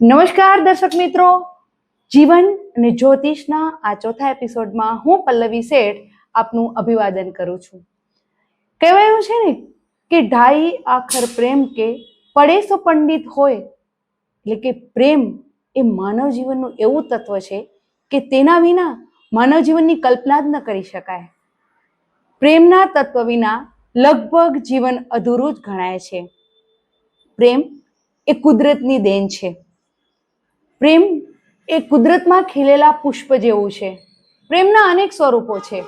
નમસ્કાર દર્શક મિત્રો. જીવન અને જ્યોતિષના આ ચોથા એપિસોડમાં હું પલ્લવી શેઠ આપનું અભિવાદન કરું છું. કહેવાયું છે ને કે ઢાઈ આખર પ્રેમ કે પડે સો પંડિત હોય. એટલે કે પ્રેમ એ માનવ જીવનનું એવું તત્વ છે કે તેના વિના માનવ જીવનની કલ્પના જ ન કરી શકાય. પ્રેમના તત્વ વિના લગભગ જીવન અધૂરું જ ગણાય છે. પ્રેમ એ કુદરતની દેન છે. પ્રેમ એ કુદરતમાં ખીલેલા પુષ્પ જેવું છે. પ્રેમના અનેક સ્વરૂપો છે.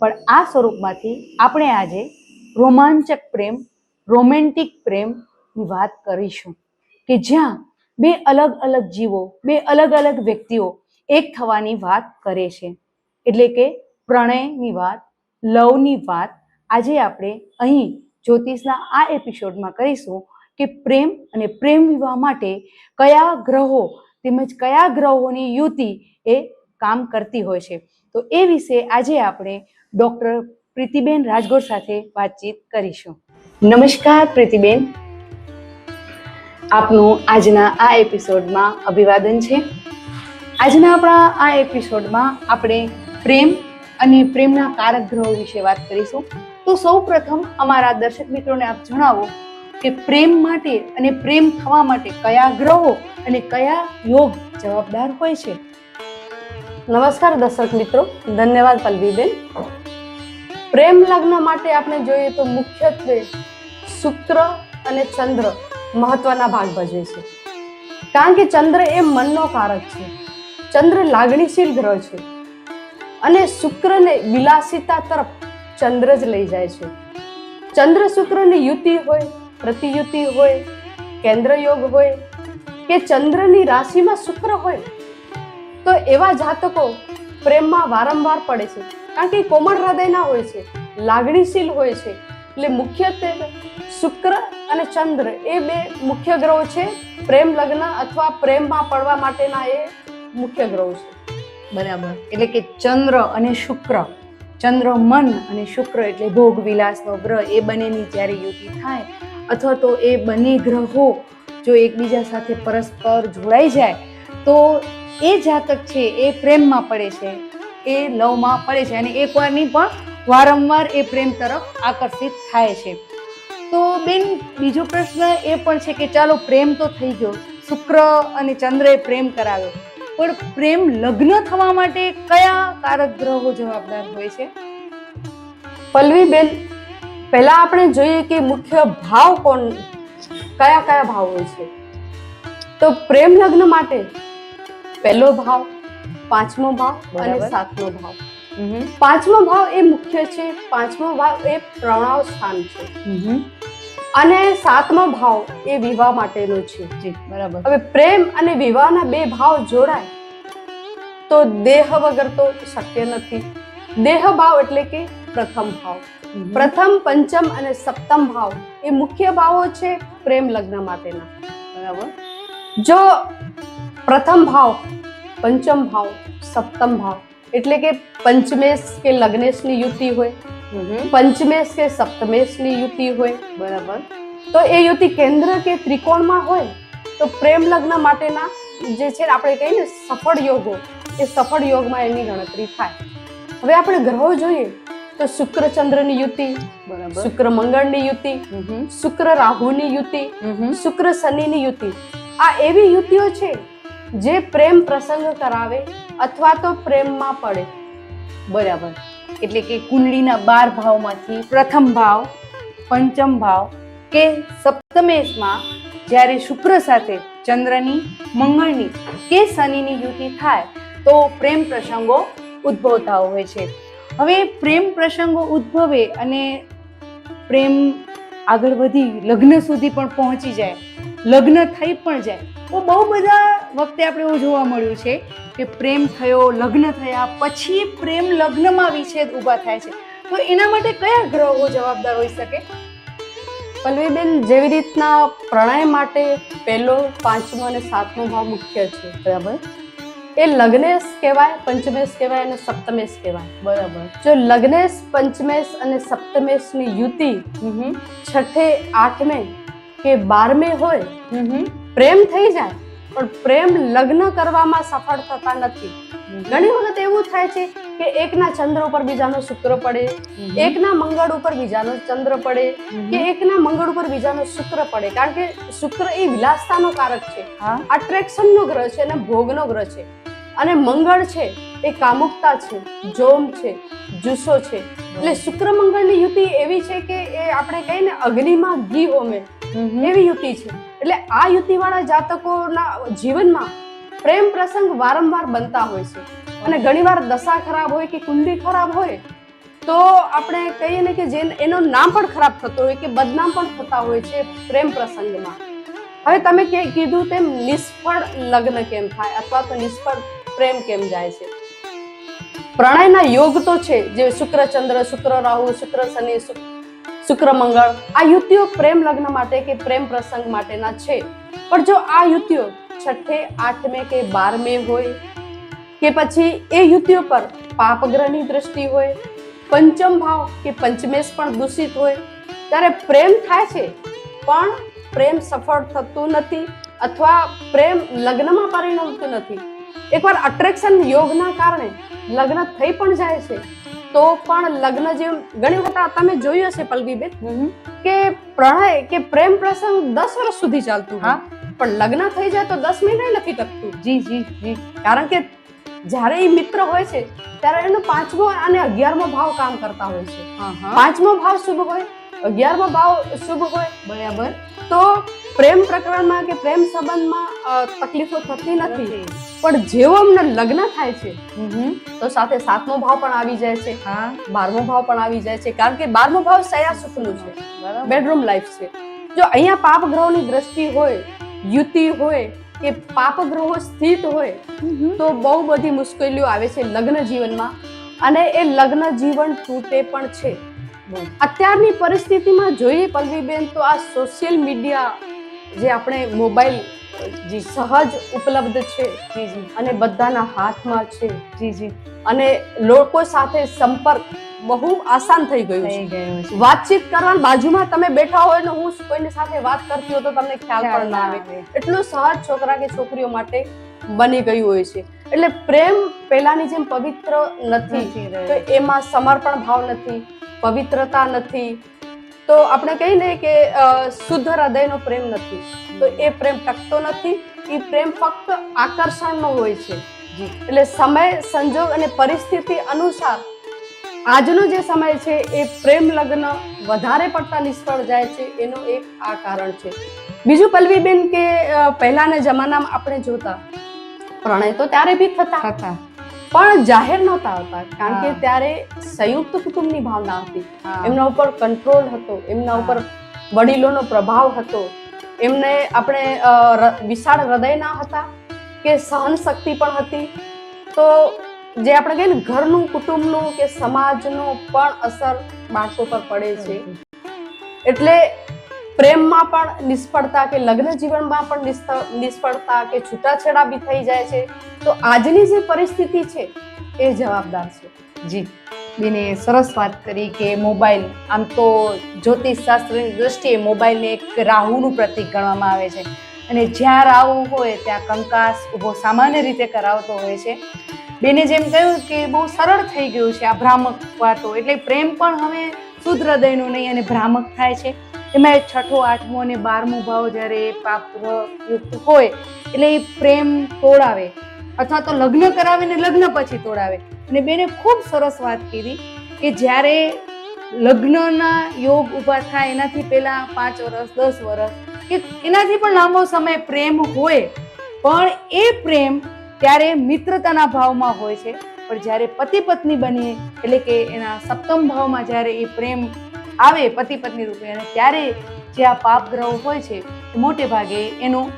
પણ આ સ્વરૂપમાંથી આપણે આજે રોમાંચક પ્રેમ, રોમેન્ટિક પ્રેમની વાત કરીશું કે જ્યાં બે અલગ અલગ જીવો, બે અલગ અલગ વ્યક્તિઓ એક થવાની વાત કરે છે. એટલે કે પ્રણયની વાત, લવની વાત આજે આપણે અહીં જ્યોતિષના આ એપિસોડમાં કરીશું. કે પ્રેમ અને પ્રેમ વિવાહ માટે કયા ગ્રહો તેમજ કયા ગ્રહોની યુતિ એ કામ કરતી હોય છે. તો એ વિશે આજે આપણે ડૉક્ટર પ્રીતિબેન રાજગોર સાથે વાતચીત કરીશું. નમસ્કાર પ્રીતિબેન. આપનું આજના આ એપિસોડમાં અભિવાદન છે. આજના આપણા આ એપિસોડમાં આપણે પ્રેમ અને પ્રેમના કારક ગ્રહો વિશે વાત કરીશું. તો સૌ પ્રથમ અમારા દર્શક મિત્રોને આપ જણાવો કે પ્રેમ માટે અને પ્રેમ થવા માટે કયા ગ્રહો અને કયા યોગ જવાબદાર હોય છે? નમસ્કાર દર્શક મિત્રો, ધન્યવાદ પલ્લવીબેન. પ્રેમ લગ્ન માટે આપણે જોઈએ તો મુખ્યત્વે શુક્ર અને ચંદ્ર મહત્વના ભાગ ભજવે છે. કારણ કે ચંદ્ર એ મનનો કારક છે. ચંદ્ર લાગણીશીલ ગ્રહ છે. અને શુક્રને વિલાસિતા તરફ ચંદ્ર જ લઈ જાય છે. ચંદ્ર શુક્રની યુતિ હોય પ્રતિયુતિ હોય કેન્દ્ર યોગ હોય કે ચંદ્રની રાશિમાં શુક્ર હોય, તો એવા જાતકો પ્રેમમાં વારંવાર પડે છે. કારણ કે કોમળ હૃદયના હોય છે, લાગણીશીલ હોય છે. એટલે મુખ્યત્વે શુક્ર અને ચંદ્ર એ બે મુખ્ય ગ્રહો છે. પ્રેમ લગ્ન અથવા પ્રેમમાં પડવા માટેના એ મુખ્ય ગ્રહો છે. બરાબર. એટલે કે ચંદ્ર અને શુક્ર. ચંદ્ર મન અને શુક્ર એટલે ભોગ વિલાસનો ગ્રહ. એ બંનેની જ્યારે યુતિ થાય અથવા તો એ બંને ગ્રહો જો એકબીજા સાથે પરસ્પર જોડાઈ જાય, તો એ જાતક છે એ પ્રેમમાં પડે છે, એ લવમાં પડે છે અને એકવારની પણ વારંવાર એ પ્રેમ તરફ આકર્ષિત થાય છે. તો બેન, બીજો પ્રશ્ન એ પણ છે કે ચાલો પ્રેમ તો થઈ ગયો, શુક્ર અને ચંદ્રએ પ્રેમ કરાવ્યો, પણ પ્રેમ લગ્ન થવા માટે કયા કારક ગ્રહો જવાબદાર હોય છે? પલ્લવીબેન પહેલા આપણે જોઈએ કે મુખ્ય ભાવ કોણ કયા કયા ભાવ હોય છે? તો પ્રેમ લગ્ન માટે પહેલો ભાવ પાંચમો ભાવ અને. સાતમો ભાવ. પાંચમો ભાવ એ મુખ્ય છે પાંચમો ભાવ એ પ્રણવ સ્થાન છે. અને સાતમો ભાવ એ વિવાહ માટેનો છે. બરાબર. હવે પ્રેમ અને વિવાહના બે ભાવ જોડાય તો દેહ વગર તો શક્ય નથી. દેહ ભાવ એટલે કે પ્રથમ ભાવ. પ્રથમ પંચમ અને સપ્તમ ભાવ એ મુખ્ય ભાવો છે પ્રેમ લગ્ન માટેના. બરાબર? જો પ્રથમ ભાવ પંચમ ભાવ સપ્તમ ભાવ એટલે કે પંચમેશ કે લગ્નેશની યુતિ હોય પંચમેશ કે સપ્તમેશની યુતિ હોય બરાબર? તો એ યુતિ કેન્દ્ર કે ત્રિકોણમાં હોય તો પ્રેમ લગ્ન માટેના જે છે ને આપણે કહીએ ને સફળ યોગો એ સફળ યોગમાં એની ગણતરી થાય. હવે આપણે ગ્રહો જોઈએ. તો શુક્ર ચંદ્રની યુતિ શુક્ર મંગળની યુતિ શુક્ર રાહુની યુતિ શુક્ર શનિની યુતિ. આ એવી યુતિઓ છે જે પ્રેમ પ્રસંગ કરાવે અથવા તો પ્રેમમાં પડે. બરાબર. એટલે કે કુંડલીના બાર ભાવમાંથી પ્રથમ ભાવ પંચમ ભાવ કે સપ્તમેશમાં જ્યારે શુક્ર સાથે ચંદ્રની મંગળની કે શનિની યુતિ થાય તો પ્રેમ પ્રસંગો ઉદ્ભવતા હોય છે. હવે પ્રેમ પ્રસંગો ઉદ્ભવે અને પ્રેમ આગળ વધી, લગ્ન સુધી પણ પહોંચી જાય, લગ્ન થઈ પણ જાય, તો બહુ બધા વખતે આપણે એવું જોવા મળ્યું છે કે પ્રેમ થયો, લગ્ન થયા, પછી પ્રેમ લગ્નમાં વિચ્છેદ ઊભા થાય છે. તો એના માટે કયા ગ્રહો જવાબદાર હોઈ શકે? પલ્લવીબેન, જેવી રીતના પ્રણય માટે પહેલો, પાંચમો અને સાતમો ભાવ મુખ્ય છે, બરાબર? એ લગ્નેશ કહેવાય પંચમેશ કહેવાય અને સપ્તમેશ કહેવાય. બરાબર. જો લગ્નેશ પંચમેશ અને સપ્તમેશની યુતિ છઠ્ઠે આઠમે કે બારમે હોય પ્રેમ થઈ જાય પણ પ્રેમ લગ્ન કરવામાં સફળ થતા નથી. ઘણી વખત એવું થાય છે કે એકના ચંદ્ર ઉપર બીજાનો શુક્ર પડે એકના મંગળ ઉપર બીજાનો ચંદ્ર પડે કે એકના મંગળ ઉપર બીજાનો શુક્ર પડે. કારણ કે શુક્ર એ વિલાસતાનો કારક છે. અટ્રેક્શનનો ગ્રહ છે અને ભોગનો ગ્રહ છે. અને મંગળ છે એ કામુકતા છે જોમ છે જુસ્સો છે. એટલે શુક્ર મંગળની યુતિ એવી છે કે એ આપણે કહીએ ને અગ્નિમાં ઘી હોમે. એવી યુતિ છે. એટલે આ યુતિવાળા જાતકોના જીવનમાં પ્રેમ પ્રસંગ વારંવાર બનતા હોય છે. અને ઘણીવાર દશા ખરાબ હોય કે કુંડી ખરાબ હોય તો આપણે કહીએ ને કે જે એનું નામ પણ ખરાબ થતો હોય કે બદનામ પણ થતા હોય છે પ્રેમ પ્રસંગમાં. હવે તમે કે કીધું તેમ નિષ્ફળ લગ્ન કેમ થાય? અથવા તો નિષ્ફળ પ્રેમ કેમ જાય છે? પ્રણયના યોગ તો છે જે શુક્ર, ચંદ્ર, શુક્ર, રાહુ, શુક્ર, શનિ શુક- શુક્ર, મંગળ. આ યુતિઓ પ્રેમ લગ્ન માટે કે પ્રેમ પ્રસંગ માટેના છે. પણ જો આ યુતિઓ છઠ્ઠે, આઠમે કે બારમે હોય, કે પછી એ યુતિઓ પર પાપગ્રહની દ્રષ્ટિ હોય, પંચમ ભાવ કે પંચમેશ પણ દૂષિત હોય, ત્યારે પ્રેમ થાય છે. પણ પ્રેમ સફળ થતું નથી અથવા પ્રેમ લગ્નમાં પરિણમતું નથી. એકવાર અટ્રેક્શન યોગના કારણે લગ્ન થઈ પણ જાય છે તો પણ લગ્ન જેમ ઘણી વખત તમે જોયું હશે પલ્લવીબેન કે પ્રણય કે પ્રેમ પ્રસંગ દસ વર્ષ સુધી ચાલતું હા. પણ લગ્ન થઈ જાય તો દસ મહિના નથી ટકતું. જી જી જી. કારણ કે જ્યારે એ મિત્ર હોય છે ત્યારે એનો પાંચમો અને અગિયારમો ભાવ કામ કરતા હોય છે. પાંચમો ભાવ શુભ હોય અગિયારમો ભાવ શુભ હોય. બરાબર. તો પ્રેમ પ્રકરણમાં કે પ્રેમ સંબંધમાં તકલીફો થતી નથી. પણ જેવો અમને લગ્ન થાય છે તો સાથે સાતમો ભાવ પણ આવી જાય છે હા. બારમો ભાવ પણ આવી જાય છે કારણ કે બારમો ભાવ સયા સુખનું છે. બેડરૂમ લાઈફ છે. જો અહીંયા પાપ ગ્રહોની દ્રષ્ટિ હોય યુતિ હોય કે પાપ ગ્રહો સ્થિત હોય તો બહુ બધી મુશ્કેલીઓ આવે છે લગ્ન જીવનમાં. અને એ લગ્ન જીવન તૂટે પણ છે. અત્યારની પરિસ્થિતિમાં જોઈએ પલ્લવીબેન તો આ સોશિયલ મીડિયા જે આપણે મોબાઈલ જી સહજ ઉપલબ્ધ છે જી જી અને બધાના હાથમાં છે જી જી અને લોકો સાથે સંપર્ક બહુ આસાન થઈ ગયું છે. વાતચીત કરવા બાજુમાં તમે બેઠા હોય ને હું કોઈની સાથે વાત કરતી હોય તો તમને ખ્યાલ પણ ના આવે. એટલું સહજ છોકરા કે છોકરીઓ માટે બની ગયું હોય છે. એટલે પ્રેમ પહેલાની જેમ પવિત્ર નથી. નથી તો એમાં સમર્પણ ભાવ નથી. પવિત્રતા નથી. તો આપણે કહીએ ને કે શુદ્ધ હૃદયનો પ્રેમ નથી. તો એ પ્રેમ ટકતો નથી. એ પ્રેમ ફક્ત આકર્ષણનો હોય છે. એટલે સમય સંજોગ અને પરિસ્થિતિ અનુસાર આજનો જે સમય છે એ પ્રેમ લગ્ન વધારે પડતા નિષ્ફળ જાય છે. એનું એક આ કારણ છે. બીજું પલ્લવીબેન કે પહેલાના જમાનામાં આપણે જોતા પ્રણય તો ત્યારે બી થતા. થતા. પણ જાહેર નહોતા આવતા. કારણ કે ત્યારે સંયુક્ત કુટુંબની ભાવના હતી. એમના ઉપર કંટ્રોલ હતો. એમના ઉપર વડીલોનો પ્રભાવ હતો. એમને આપણે વિશાળ હૃદયના હતા કે સહન શક્તિ પણ હતી. તો જે આપણે કહીએ ને ઘરનું કુટુંબનું કે સમાજનું પણ અસર બાળકો પર પડે છે. એટલે પ્રેમમાં પણ નિષ્ફળતા કે લગ્ન જીવનમાં પણ નિષ્ફળતા કે છૂટાછેડા બી થઈ જાય છે. તો આજની જે પરિસ્થિતિ છે, એ જવાબદાર છે. જી. બેને સરસ વાત કરી કે મોબાઈલ, આમ તો જ્યોતિષ શાસ્ત્રની દ્રષ્ટિએ મોબાઈલને એક રાહુનું પ્રતીક ગણવામાં આવે છે. અને જ્યાં રાહુ હોય, ત્યાં કંકાસ ઊભો સામાન્ય રીતે કરાવતો હોય છે. બેને જેમ કહ્યું કે બહુ સરળ થઈ ગયું છે આ ભ્રામક વાતો, એટલે પ્રેમ પણ હવે હૃદયનો નહીં, અને ભ્રામક થાય છે. એમાં એ છઠ્ઠો, આઠમો અને બારમો ભાવ જ્યારે પાપ યુક્ત હોય, એટલે એ પ્રેમ તોડાવે. અથવા તો લગ્ન કરાવે ને લગ્ન પછી તોડાવે. અને બેને ખૂબ સરસ વાત કીધી કે જ્યારે લગ્નના યોગ ઊભા થાય, એનાથી પહેલા પાંચ વર્ષ દસ વર્ષ કે એનાથી પણ લાંબો સમય પ્રેમ હોય. પણ એ પ્રેમ ત્યારે મિત્રતાના ભાવમાં હોય છે. પણ જ્યારે પતિ પત્ની બનીએ, એટલે કે એના સપ્તમ ભાવમાં જ્યારે એ પ્રેમ આવે પતિ પત્ની રૂપે અને ત્યારે જે આ પાપ ગ્રહો હોય છે મોટે ભાગે એનું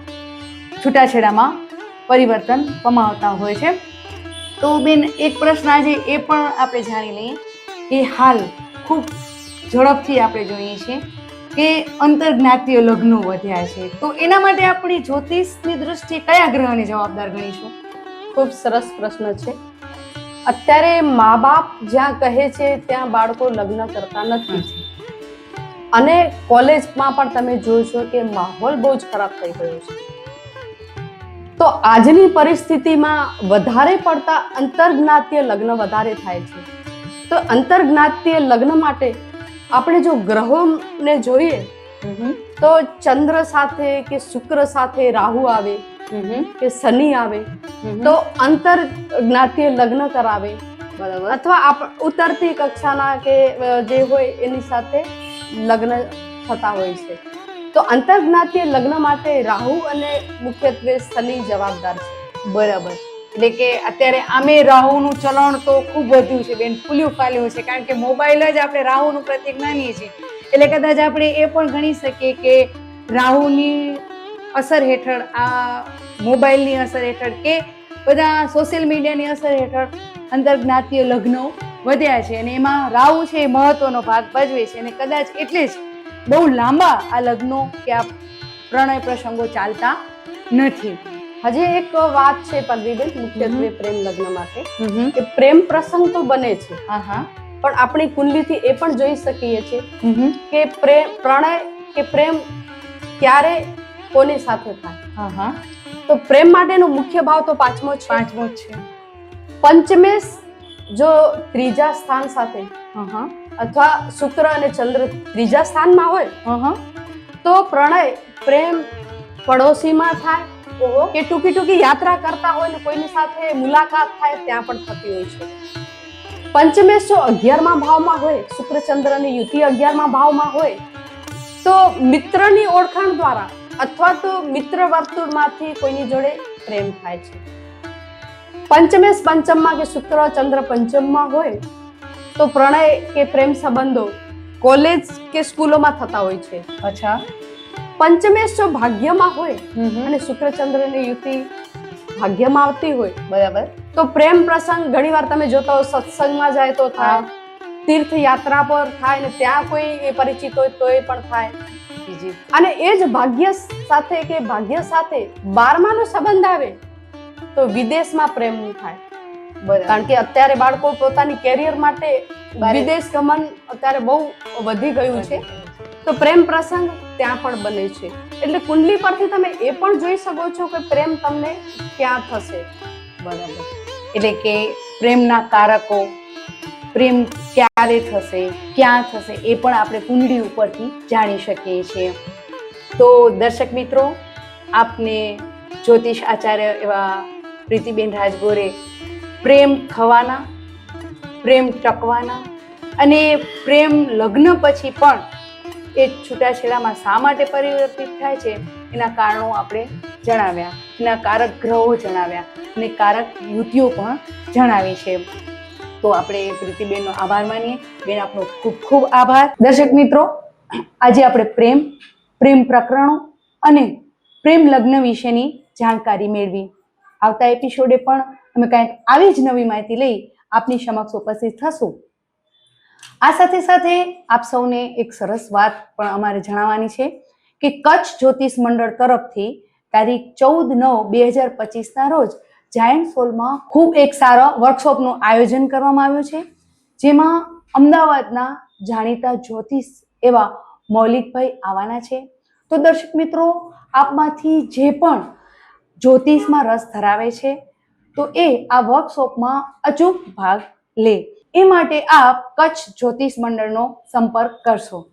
છૂટાછેડામાં પરિવર્તન પમાવતા હોય છે. તો બેન, એક પ્રશ્ન આજે એ પણ આપણે જાણી લઈએ કે હાલ ખૂબ ઝડપથી આપણે જોઈએ છીએ કે અંતરજ્ઞાતીય લગ્નો વધ્યા છે. તો એના માટે આપણી જ્યોતિષની દ્રષ્ટિએ કયા ગ્રહને જવાબદાર ગણીશું? ખૂબ સરસ પ્રશ્ન છે. અત્યારે મા બાપ જ્યાં કહે છે, ત્યાં બાળકો લગ્ન કરતા નથી. અને કોલેજમાં પણ તમે જોશો કે માહોલ બહુ જ ખરાબ થઈ ગયો છે. તો આજની પરિસ્થિતિમાં વધારે પડતા અંતરજ્ઞાતીય લગ્ન વધારે થાય છે. તો અંતરજ્ઞાતીય લગ્ન માટે આપણે જો ગ્રહોને જોઈએ તો ચંદ્ર સાથે કે શુક્ર સાથે રાહુ આવે કે શનિ આવે તો અંતર જ્ઞાતીય લગ્ન કરાવે. બરાબર. અથવા ઉતરતી કક્ષાના કે જે હોય એની સાથે લગ્ન થતા હોય છે. તો આંતરજ્ઞાતીય લગ્ન માટે રાહુ અને મુખ્યત્વે શનિ જવાબદાર છે. બરાબર. એટલે કે અત્યારે આમે રાહુનું ચલણ તો ખૂબ વધ્યું છે, બેન ફૂલ્યું ફાલ્યું છે, કારણ કે મોબાઈલ જ આપણે રાહુનું પ્રતીક માનીએ છીએ. એટલે કદાચ આપણે એ પણ ગણી શકીએ કે રાહુની અસર હેઠળ, આ મોબાઈલની અસર હેઠળ કે બધા સોશિયલ મીડિયાની અસર હેઠળ આંતરજ્ઞાતીય લગ્નો વધ્યા છે અને એમાં રાહુ છે એ મહત્વનો ભાગ ભજવે છે અને કદાચ એટલે જ બહુ લાંબા આ લગ્નો કે આ પ્રણય પ્રસંગો ચાલતા નથી. હજી એક વાત છે પલ્લવીબેન મુખ્યત્વે પ્રેમ લગ્ન માટે કે પ્રેમ પ્રસંગ તો બને છે. હા હા પણ આપણી કુંડલીથી એ પણ જોઈ શકીએ છીએ કે પ્રેમ પ્રણય કે પ્રેમ ક્યારે કોની સાથે થાય? હા હા તો પ્રેમ માટેનો મુખ્ય ભાવ તો પાંચમો છે. પાંચમો જ છે. પંચમેશ જો ત્રીજા સ્થાન સાથે અથવા શુક્ર અને ચંદ્ર ત્રીજા સ્થાનમાં હોય તો પ્રણય પ્રેમ પડોશીમાં થાય. કે ટૂંકી ટૂંકી યાત્રા કરતા હોય ને કોઈની સાથે મુલાકાત થાય ત્યાં પણ થતી હોય છે. પંચમેશ જો અગિયારમાં ભાવમાં હોય શુક્ર ચંદ્રની યુતિ અગિયારમાં ભાવમાં હોય તો મિત્રની ઓળખાણ દ્વારા અથવા તો મિત્ર વર્તુળમાંથી કોઈની જોડે પ્રેમ થાય છે. પંચમેશ પંચમમાં કે શુક્ર ચંદ્ર પંચમમાં હોય તો પ્રણય કે પ્રેમ સંબંધો કોલેજ કે સ્કૂલોમાં થતા હોય છે. અચ્છા. પંચમેશ જો ભાગ્યમાં હોય. અને શુક્ર ચંદ્રની યુતિ ભાગ્યમાં આવતી હોય બરાબર. તો પ્રેમ પ્રસંગ ઘણીવાર તમે જોતા હો સત્સંગમાં જાય તો થાય તીર્થ યાત્રા પર થાય ને ત્યાં કોઈ એ પરિચિત હોય તો એ પણ થાય. અને એ જ ભાગ્ય સાથે કે ભાગ્ય સાથે બારમાનો સંબંધ આવે તો વિદેશમાં પ્રેમ થાય. બરાબર. કારણ કે અત્યારે બાળકો પોતાની કેરિયર માટે વિદેશ ગમન અત્યારે બહુ વધી ગયું છે. તો પ્રેમ પ્રસંગ ત્યાં પણ બને છે. એટલે કુંડલી પરથી તમે એ પણ જોઈ શકો છો કે પ્રેમ તમને ક્યાં થશે. બરાબર. એટલે કે પ્રેમના કારકો પ્રેમ ક્યારે થશે ક્યાં થશે એ પણ આપણે કુંડળી ઉપરથી જાણી શકીએ છીએ. તો દર્શક મિત્રો આપને જ્યોતિષ આચાર્ય એવા પ્રીતિબેન રાજગોરે પ્રેમ થવાના પ્રેમ ટકવાના અને પ્રેમ લગ્ન પછી પણ એ છૂટાછેડામાં શા માટે પરિવર્તિત થાય છે? એના કારણો આપણે જણાવ્યા, એના કારક ગ્રહો જણાવ્યા અને કારક યુતિઓ પણ જણાવી છે. તો આપણે પ્રીતિબેનનો આભાર માનીએ. બેન, આપનો ખૂબ ખૂબ આભાર. દર્શક મિત્રો, આજે આપણે પ્રેમ પ્રેમ પ્રકરણો અને પ્રેમ લગ્ન વિશેની જાણકારી મેળવી. આવતા એપિસોડે પણ અમે કંઈક આવી જ નવી માહિતી લઈ આપની સમક્ષ ઉપસ્થિત થશું. આ સાથે સાથે આપ સૌને એક સરસ વાત પણ અમારે જણાવવાની છે કે કચ્છ જ્યોતિષ મંડળ તરફથી તારીખ ચૌદ નવ બે હજાર પચીસના રોજ જાયન્ટ સોલમાં ખૂબ એક સારો વર્કશોપનું આયોજન કરવામાં આવ્યું છે, જેમાં અમદાવાદના જાણીતા જ્યોતિષ એવા મૌલિકભાઈ આવવાના છે. તો દર્શક મિત્રો, આપમાંથી જે પણ જ્યોતિષમાં રસ ધરાવે છે, તો એ આ વર્કશોપમાં અચૂક ભાગ લે. એ માટે આપ કચ્છ જ્યોતિષ મંડળનો સંપર્ક કરશો.